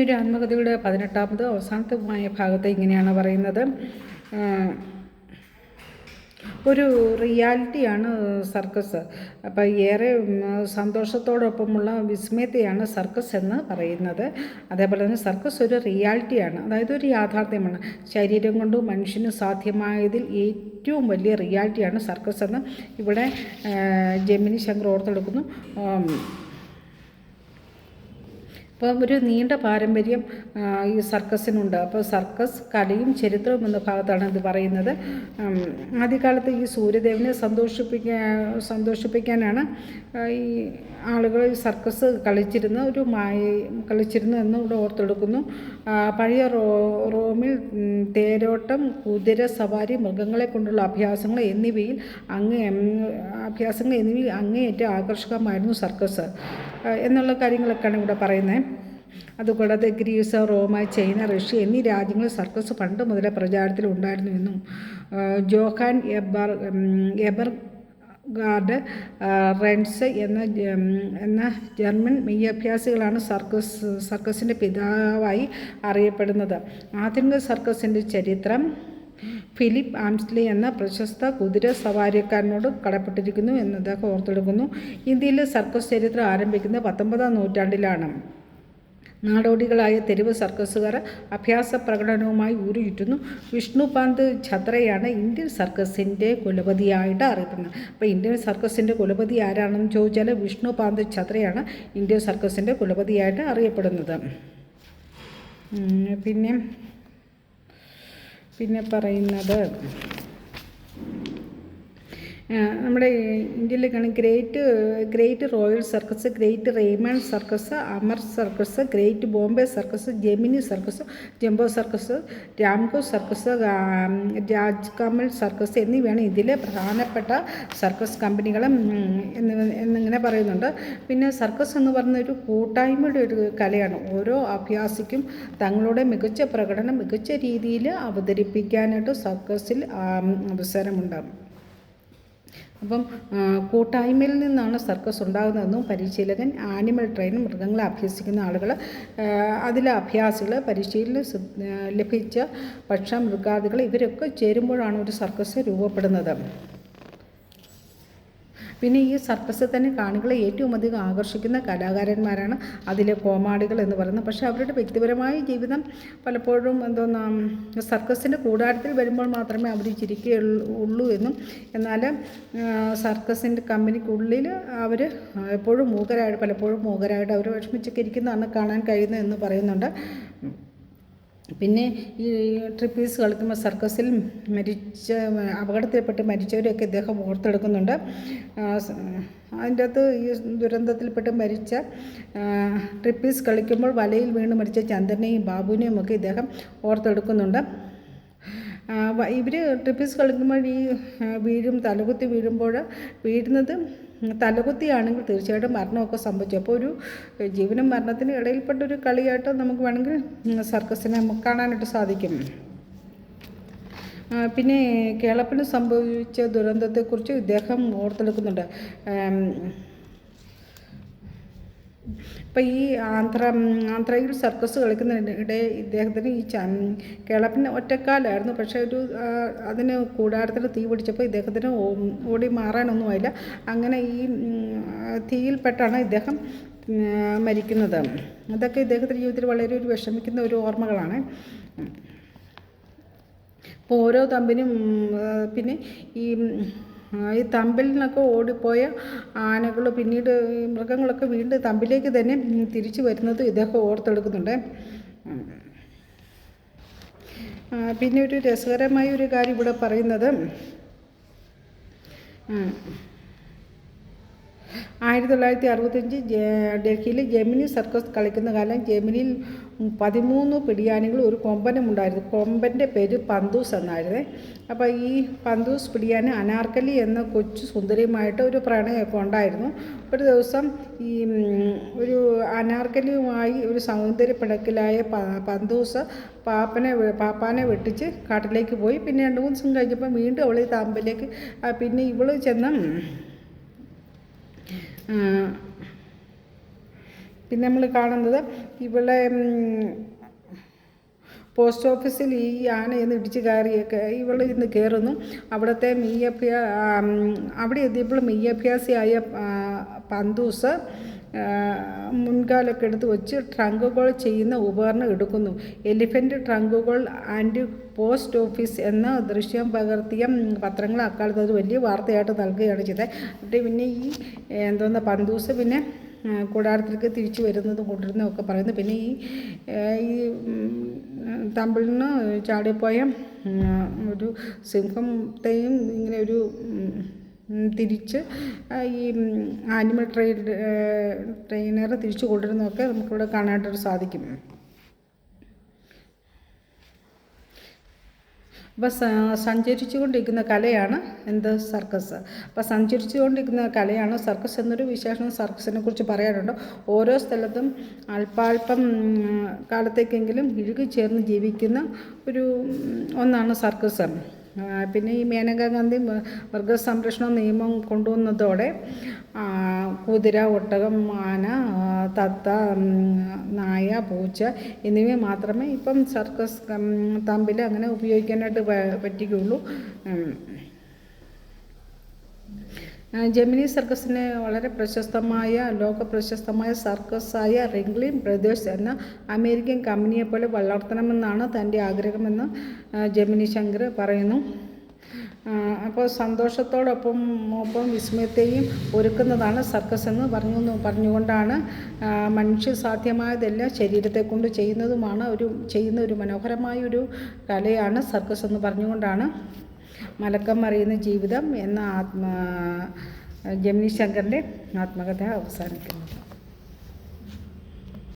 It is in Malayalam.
ആത്മകഥയുടെ പതിനെട്ടാമത് അവസാനത്തുമായ ഭാഗത്ത് ഇങ്ങനെയാണ് പറയുന്നത്. ഒരു റിയാലിറ്റിയാണ് സർക്കസ്. അപ്പോൾ ഏറെ സന്തോഷത്തോടൊപ്പമുള്ള വിസ്മയത്തെയാണ് സർക്കസ് എന്ന് പറയുന്നത്. അതേപോലെ തന്നെ സർക്കസ് ഒരു റിയാലിറ്റിയാണ്. അതായത് ഒരു യാഥാർത്ഥ്യമാണ്. ശരീരം കൊണ്ട് മനുഷ്യന് സാധ്യമായതിൽ ഏറ്റവും വലിയ റിയാലിറ്റിയാണ് സർക്കസ് എന്ന് ഇവിടെ ജെമിനി ശങ്കർ ഓർത്തെടുക്കുന്നു. ആം, അപ്പം ഒരു നീണ്ട പാരമ്പര്യം ഈ സർക്കസിനുണ്ട്. അപ്പോൾ സർക്കസ് കലയും ചരിത്രവും എന്ന ഭാഗത്താണ് ഇത് പറയുന്നത്. ആദ്യകാലത്ത് ഈ സൂര്യദേവനെ സന്തോഷിപ്പിക്കാൻ സന്തോഷിപ്പിക്കാനാണ് ഈ ആളുകൾ സർക്കസ് കളിച്ചിരുന്ന ഒരു മായ കളിച്ചിരുന്നു എന്ന് ഇവിടെ ഓർത്തെടുക്കുന്നു. പഴയ റോ റോമിൽ തേരോട്ടം കുതിര സവാരി മൃഗങ്ങളെ കൊണ്ടുള്ള അഭ്യാസങ്ങൾ എന്നിവയിൽ അങ്ങേ അഭ്യാസങ്ങൾ എന്നിവയിൽ അങ്ങേയറ്റം ആകർഷകമായിരുന്നു സർക്കസ്. എന്നുള്ള കാര്യങ്ങളൊക്കെയാണ് ഇവിടെ പറയുന്നത്. അതുകൂടാതെ ഗ്രീസ് റോമ ചൈന റഷ്യ എന്നീ രാജ്യങ്ങളിൽ സർക്കസ് പണ്ട് മുതലേ എന്നും Johan Eber Eberhard Renz എന്ന എന്ന ജർമ്മൻ മെയ്യഭ്യാസികളാണ് സർക്കസ് സർക്കസിന്റെ പിതാവായി അറിയപ്പെടുന്നത്. ആധുനിക സർക്കസിന്റെ ചരിത്രം ഫിലിപ്പ് ആംസ്ലി എന്ന പ്രശസ്ത കുതിര സവാരിക്കാരനോട് കടപ്പെട്ടിരിക്കുന്നു എന്നതൊക്കെ ഓർത്തെടുക്കുന്നു. ഇന്ത്യയിലെ സർക്കസ് ചരിത്രം ആരംഭിക്കുന്നത് പത്തൊമ്പതാം നൂറ്റാണ്ടിലാണ്. നാടോടികളായ തെരുവ് സർക്കസുകാർ അഭ്യാസ പ്രകടനവുമായി ഊരുചുറ്റുന്നു വിഷ്ണുപാന്ത് ഛത്രയാണ് ഇന്ത്യൻ സർക്കസിന്റെ കുലപതിയായിട്ട് അറിയപ്പെടുന്നത്. അപ്പോൾ ഇന്ത്യൻ സർക്കസിന്റെ കുലപതി ആരാണെന്ന് ചോദിച്ചാൽ വിഷ്ണുപാന്ത് ഛത്രയാണ് ഇന്ത്യൻ സർക്കസിന്റെ കുലപതിയായിട്ട് അറിയപ്പെടുന്നത്. പിന്നെ പിന്നെ പറയുന്നത് നമ്മുടെ ഇന്ത്യയിലേക്കാണ് great great royal circus great Raymon circus Amar circus great Bombay circus Gemini circus jumbo circus Ramco circus Raj Kamal circus എന്നിവയാണ് ഇതിലെ പ്രധാനപ്പെട്ട സർക്കസ് കമ്പനികൾ എന്നിവ എന്നിങ്ങനെ പറയുന്നുണ്ട്. പിന്നെ സർക്കസ് എന്ന് പറയുന്ന ഒരു കൂട്ടായ്മയുടെ ഒരു കലയാണ്. ഓരോ അഭ്യാസിക്കും തങ്ങളുടെ മികച്ച പ്രകടനം മികച്ച രീതിയിൽ അവതരിപ്പിക്കാനായിട്ട് സർക്കസിൽ അവസരമുണ്ടാകും. അപ്പം കൂട്ടായ്മയിൽ നിന്നാണ് സർക്കസ് ഉണ്ടാകുന്നതെന്നും പരിശീലകൻ ആനിമൽ ട്രെയിൻ മൃഗങ്ങളെ അഭ്യസിക്കുന്ന ആളുകൾ അതിലെ അഭ്യാസികൾ പരിശീലനം ലഭിച്ച പക്ഷ മൃഗാദികൾ ഇവരൊക്കെ ചേരുമ്പോഴാണ് ഒരു സർക്കസ് രൂപപ്പെടുന്നത്. പിന്നെ ഈ സർക്കസിൽ തന്നെ കാണികളെ ഏറ്റവും അധികം ആകർഷിക്കുന്ന കലാകാരന്മാരാണ് അതിലെ കോമാളികൾ എന്ന് പറയുന്നത്. പക്ഷേ അവരുടെ വ്യക്തിപരമായ ജീവിതം പലപ്പോഴും എന്തോന്നാ സർക്കസിന്റെ കൂടാരത്തിൽ വരുമ്പോൾ മാത്രമേ അവർ ചിരിക്കുകയുള്ളൂ എന്നും. എന്നാൽ സർക്കസിന്റെ കമ്പനിക്കുള്ളിൽ അവർ എപ്പോഴും മൂകരായിട്ട് പലപ്പോഴും മൂകരായിട്ട് അവർ വിഷമിച്ചൊക്കെ ഇരിക്കുന്നതാണ് കാണാൻ കഴിയുന്നത് എന്ന് പറയുന്നുണ്ട്. പിന്നെ ഈ ട്രിപ്പീസ് കളിക്കുമ്പോൾ സർക്കസിൽ മരിച്ച അപകടത്തിൽപ്പെട്ട് മരിച്ചവരെയൊക്കെ ഇദ്ദേഹം ഓർത്തെടുക്കുന്നുണ്ട്. അതിന്റെ അകത്ത് ഈ ദുരന്തത്തിൽപ്പെട്ട് മരിച്ച ട്രിപ്പീസ് കളിക്കുമ്പോൾ വലയിൽ വീണ് മരിച്ച ചന്ദ്രനെയും ബാബുവിനെയും ഒക്കെ ഇദ്ദേഹം ഓർത്തെടുക്കുന്നുണ്ട്. ഇവർ ട്രിപ്പീസ് കളിക്കുമ്പോൾ ഈ വീഴും തലകുത്തി വീഴുമ്പോൾ വീഴുന്നത് തലകുത്തിയാണെങ്കിൽ തീർച്ചയായിട്ടും മരണമൊക്കെ സംഭവിച്ചു. അപ്പോൾ ഒരു ജീവനും മരണത്തിനും ഇടയിൽപ്പെട്ട ഒരു കളിയായിട്ട് നമുക്ക് വേണമെങ്കിൽ സർക്കസിനെ കാണാനായിട്ട് സാധിക്കും. പിന്നെ കേളപ്പിന് സംഭവിച്ച ദുരന്തത്തെക്കുറിച്ച് ഇദ്ദേഹം ഓർത്തെടുക്കുന്നുണ്ട്. ഇപ്പം ഈ ആന്ധ്ര ആന്ധ്രയിൽ സർക്കസ് കളിക്കുന്നതിനിടെ ഇദ്ദേഹത്തിന് ഈ ച കേളപ്പന് ഒറ്റക്കാലായിരുന്നു. പക്ഷേ ഒരു അതിന് കൂടാരത്തിൽ തീ പിടിച്ചപ്പോൾ ഇദ്ദേഹത്തിന് ഓടി മാറാനൊന്നുമായില്ല അങ്ങനെ ഈ തീയിൽപ്പെട്ടാണ് ഇദ്ദേഹം മരിക്കുന്നത്. അതൊക്കെ ഇദ്ദേഹത്തിന്റെ ജീവിതത്തിൽ വളരെ ഒരു വിഷമിക്കുന്ന ഒരു ഓർമ്മകളാണ്. അപ്പോൾ ഓരോ തമ്പിനും പിന്നെ ഈ ഈ തമ്പിൽ നിന്നൊക്കെ ഓടിപ്പോയ ആനകൾ പിന്നീട് ഈ മൃഗങ്ങളൊക്കെ വീണ്ടും തമ്പിലേക്ക് തന്നെ തിരിച്ചു വരുന്നത് ഇദ്ദേഹം ഓർത്തെടുക്കുന്നുണ്ട്. പിന്നെ ഒരു രസകരമായ ഒരു കാര്യം ഇവിടെ പറയുന്നത്. ആയിരത്തി തൊള്ളായിരത്തി അറുപത്തഞ്ച് ഡൽഹിയിൽ ജെമിനി സർക്കസ് കളിക്കുന്ന കാലം ജെമിനിയിൽ പതിമൂന്ന് പിടിയാനികൾ ഒരു കൊമ്പനമുണ്ടായിരുന്നു. കൊമ്പന്റെ പേര് പന്തൂസ് എന്നായിരുന്നു. അപ്പോൾ ഈ പന്തൂസ് പിടിയാന് അനാർക്കലി എന്ന കൊച്ചു സുന്ദരിയുമായിട്ട് ഒരു പ്രണയമൊക്കെ ഉണ്ടായിരുന്നു. ഒരു ദിവസം ഈ ഒരു അനാർക്കലിയുമായി ഒരു സൗന്ദര്യ പിണക്കിലായ പന്തൂസ് പാപ്പനെ പാപ്പാനെ വെട്ടിച്ച് കാട്ടിലേക്ക് പോയി. പിന്നെ രണ്ട് മൂന്ന് ദിവസം കഴിഞ്ഞപ്പോൾ വീണ്ടും അവൾ ഈ പിന്നെ ഇവൾ ചെന്ന് പിന്നെ നമ്മൾ കാണുന്നത് ഇവിടെ പോസ്റ്റ് ഓഫീസിൽ ഈ ആന ഇന്ന് ഇടിച്ച് കയറിയൊക്കെ ഇവൾ ഇന്ന് കയറുന്നു അവിടുത്തെ മെയ്യഭ്യാ അവിടെ എത്തിയപ്പോൾ മെയ്യഭ്യാസിയായ പന്തൂസ് മുൻകാലൊക്കെ എടുത്ത് വെച്ച് ട്രങ്കുകൾ ചെയ്യുന്ന ഉപകരണം എടുക്കുന്നു. എലിഫന്റ് ട്രങ്കുകൾ ആൻഡ് പോസ്റ്റ് ഓഫീസ് എന്ന ദൃശ്യം പകർത്തിയ പത്രങ്ങൾ അക്കാലത്ത് അത് വലിയ വാർത്തയായിട്ട് നൽകുകയാണ് ചെയ്തത്. എന്നിട്ട് പിന്നെ ഈ എന്തോന്ന പന്തൂസ് പിന്നെ കൂടാരത്തിലേക്ക് തിരിച്ചു വരുന്നതും കൊണ്ടിരുന്നതും ഒക്കെ പറയുന്നു. പിന്നെ ഈ ഈ തമ്പിളിന് ചാടിപ്പോയ ഒരു സിംഹത്തെയും ഇങ്ങനെ ഒരു തിരിച്ച് ഈ ആനിമൽ ട്രെയിൻ ട്രെയിനർ തിരിച്ചു കൊണ്ടുവരുന്നതൊക്കെ നമുക്കിവിടെ കാണാനായിട്ട് സാധിക്കും. അപ്പോൾ സഞ്ചരിച്ചു കൊണ്ടിരിക്കുന്ന കലയാണ് എന്ത് സർക്കസ്. അപ്പോൾ സഞ്ചരിച്ചു കൊണ്ടിരിക്കുന്ന കലയാണ് സർക്കസ് എന്നൊരു വിശേഷണം സർക്കസിനെ കുറിച്ച് പറയാനുണ്ട്. ഓരോ സ്ഥലത്തും അല്പാൽപ്പം കാലത്തേക്കെങ്കിലും ഇഴുകി ചേർന്ന് ജീവിക്കുന്ന ഒരു ഒന്നാണ് സർക്കസ്. പിന്നെ ഈ മേനകാ ഗാന്ധി മ- മൃഗസംരക്ഷണ നിയമം കൊണ്ടുവന്നതോടെ കുതിര ഒട്ടകം ആന തത്ത നായ പൂച്ച എന്നിവ മാത്രമേ ഇപ്പം സർക്കസ് തമ്പിൽ അങ്ങനെ ഉപയോഗിക്കാനായിട്ട് പറ്റുകയുള്ളൂ ജെമിനി സർക്കസിനെ വളരെ പ്രശസ്തമായ ലോക പ്രശസ്തമായ സർക്കസായ റിംഗ്ലിൻ ബ്രദേഴ്സ് എന്ന അമേരിക്കൻ കമ്പനിയെ പോലെ വളർത്തണമെന്നാണ് തന്റെ ആഗ്രഹമെന്ന് ജെമിനി ശങ്കർ പറയുന്നു. അപ്പോൾ സന്തോഷത്തോടൊപ്പം ഒപ്പം വിസ്മയത്തെയും ഒരുക്കുന്നതാണ് സർക്കസ് എന്ന് പറഞ്ഞു പറഞ്ഞുകൊണ്ടാണ് മനുഷ്യ സാധ്യമായതെല്ലാം ശരീരത്തെ കൊണ്ട് ചെയ്യുന്നതുമാണ് ഒരു ചെയ്യുന്ന ഒരു മനോഹരമായ ഒരു കലയാണ് സർക്കസ് എന്ന് പറഞ്ഞുകൊണ്ടാണ്. മലക്കം മറിയുന്ന ജീവിതം എന്ന ആത്മ ജമിനി ശങ്കറിന്റെ ആത്മകഥ അവസാനിക്കുന്നു.